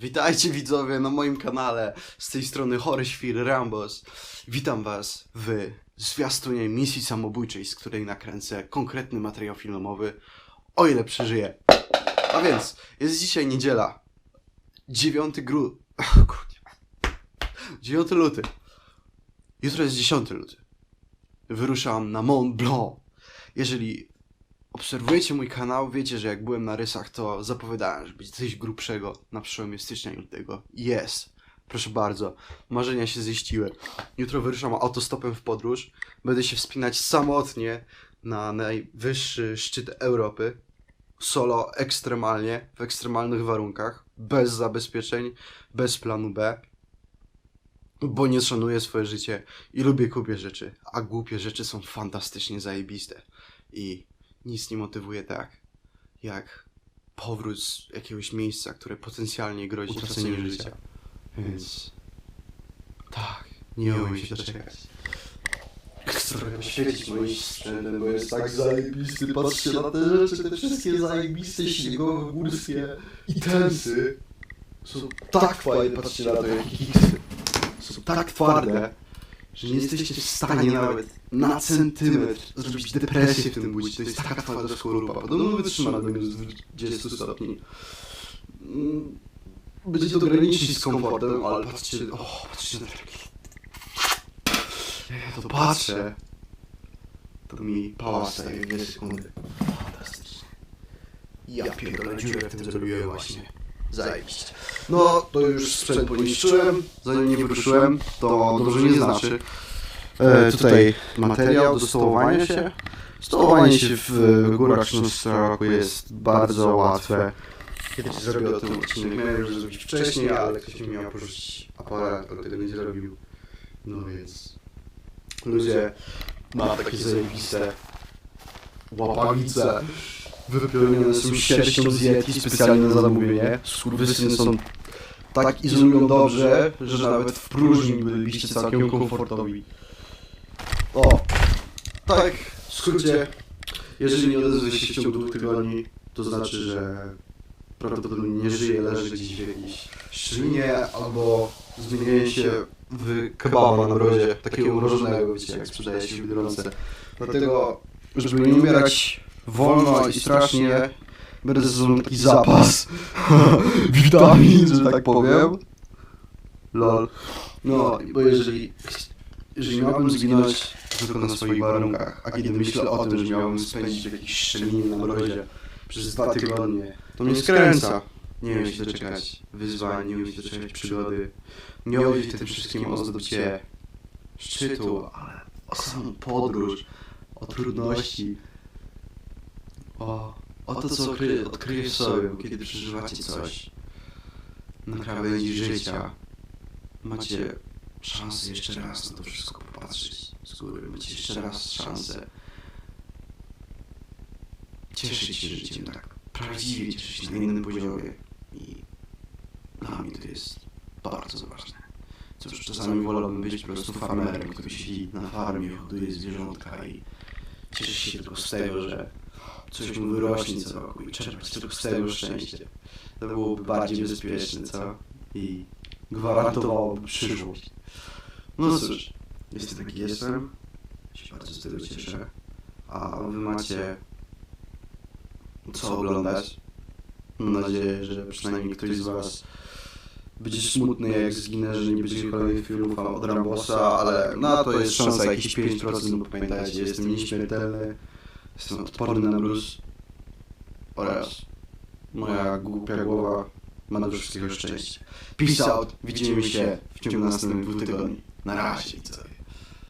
Witajcie widzowie na moim kanale, z tej strony Chory Świr Rambos. Witam was w zwiastunie misji samobójczej, z której nakręcę konkretny materiał filmowy, o ile przeżyję. A więc, jest dzisiaj niedziela, 9 gru... Kurde. 9 luty. Jutro jest 10 luty. Wyruszam na Mont Blanc. Jeżeli obserwujecie mój kanał, wiecie, że jak byłem na rysach, to zapowiadałem, że będzie coś grubszego na przełomie stycznia i lutego. Jest. Proszę bardzo. Marzenia się ziściły. Jutro wyruszam autostopem w podróż. Będę się wspinać samotnie na najwyższy szczyt Europy. Solo, ekstremalnie, w ekstremalnych warunkach. Bez zabezpieczeń, bez planu B. Bo nie szanuję swoje życie i lubię głupie rzeczy. A głupie rzeczy są fantastycznie zajebiste. I nic nie motywuje tak, jak powrót z jakiegoś miejsca, które potencjalnie grozi utraceniem życia. Więc tak, nie umiem się doczekać. Chcę trochę poświecić moim sprzętem, bo jest tak zajebisty. Patrzcie na te rzeczy, te wszystkie zajebiste śniegowe, górskie i tensy. Są tak fajne, patrzcie na to, jakie. Są tak twarde, że nie jesteście w stanie nawet na centymetr zrobić depresję w tym budzie. To jest taka twarda skorupa. Podobno wytrzyma do minus 20 stopni. Mm, Będzie to graniczyć z komfortem, ale patrzcie, o, patrzcie na to. Jak ja to patrzę, to mi pała staje w dwie sekundy. Fantastycznie. Ja pierdolę dziurę w tym zrobiłem właśnie. Zajebiście. No, to już sprzęt poniszczyłem, zanim nie wyruszyłem, to dobrze nie znaczy. E, tutaj materiał do stołowania się. Stołowanie się w górach Śląskiego jest bardzo łatwe. Kiedyś zrobię o tym odcinek, miałem już zrobić wcześniej, ale ktoś mi miał porzucić aparat, ale tego nie zrobił. No więc ludzie ma takie zajebiste łapagice wypełnione są sierścią z Yeti specjalnie na zamówienie. Skurwysyny są tak izolują dobrze, że nawet w próżni byliście całkiem komfortowi. O, tak, w skrócie, jeżeli nie odezwę się w ciągu dwóch tygodni, to znaczy, że prawdopodobnie nie żyje, leży gdzieś w jakiejś szczelinie, albo zmienię się w kebaba na brodzie, takiego mrożonego, wiecie, jak sprzedaje się w. Dlatego, żeby nie umierać wolno i strasznie, będę ze sobą taki zapas witamin, że tak powiem. Lol. No, bo jeżeli, jeżeli miałbym zginąć tylko na swoich warunkach, a kiedy myślę o tym, że miałbym spędzić w jakiejś szczelinie na mrozie przez dwa tygodnie, to mnie skręca. Nie wiem się doczekać wyzwań, nie wiem się doczekać przygody. Nie chodzi w tym wszystkim o zdobycie szczytu, ale o samą podróż, o trudności, o, o to, co odkry, odkryjesz sobie, kiedy przeżywacie coś na krawędzi życia. Macie szansę jeszcze raz na to wszystko popatrzeć z góry. Macie jeszcze raz szansę cieszyć się życiem tak prawdziwie, cieszyć się na innym poziomie. I dla mnie to jest bardzo ważne. Cóż, czasami wolałbym być po prostu farmerem, który siedzi na farmie, hoduje zwierzątka i cieszy się tylko z tego, że coś mu wyrośnie co roku i czerpać tylko z tego szczęście. To byłoby bardziej bezpieczne, co? I gwarantowałoby przyszłość. No cóż, jestem taki jestem. Się bardzo z tego cieszę. A wy macie co oglądać. Mam nadzieję, że przynajmniej ktoś z was będzie smutny jak zginę, że nie będzie kolejnych filmów od Rambosa, ale na to jest szansa jakieś 5%, bo pamiętajcie, jestem nieśmiertelny, jestem odporny na mróz oraz moja głupia głowa ma do wszystkiego. Peace out, widzimy się w ciągu następnych dwóch tygodni. Na razie.